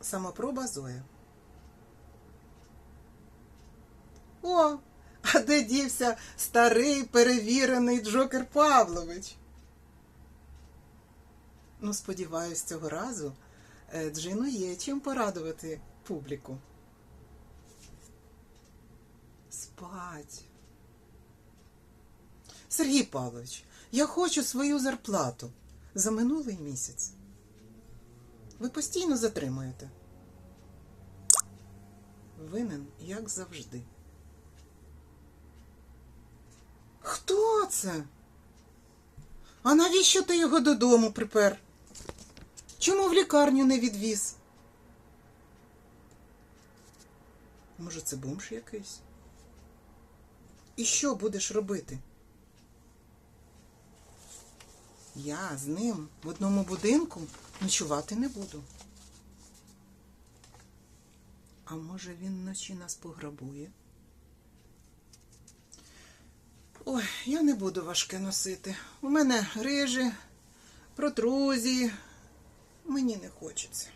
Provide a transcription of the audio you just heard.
Самопроба Зоя. О, а де дівся старий перевірений Джокер Павлович? Ну, сподіваюсь, цього разу е, Джину є чим порадувати публіку. Спать. Сергій Павлович, я хочу свою зарплату за минулий місяць. Ви постійно затримуєте. Винен, як завжди. Хто це? А навіщо ти його додому припер? Чому в лікарню не відвіз? Може, це бомж якийсь? І що будеш робити? Я з ним в одному будинку ночувати не буду. А може він вночі нас пограбує? Ой, я не буду важке носити. У мене рижі, протрузії. Мені не хочеться.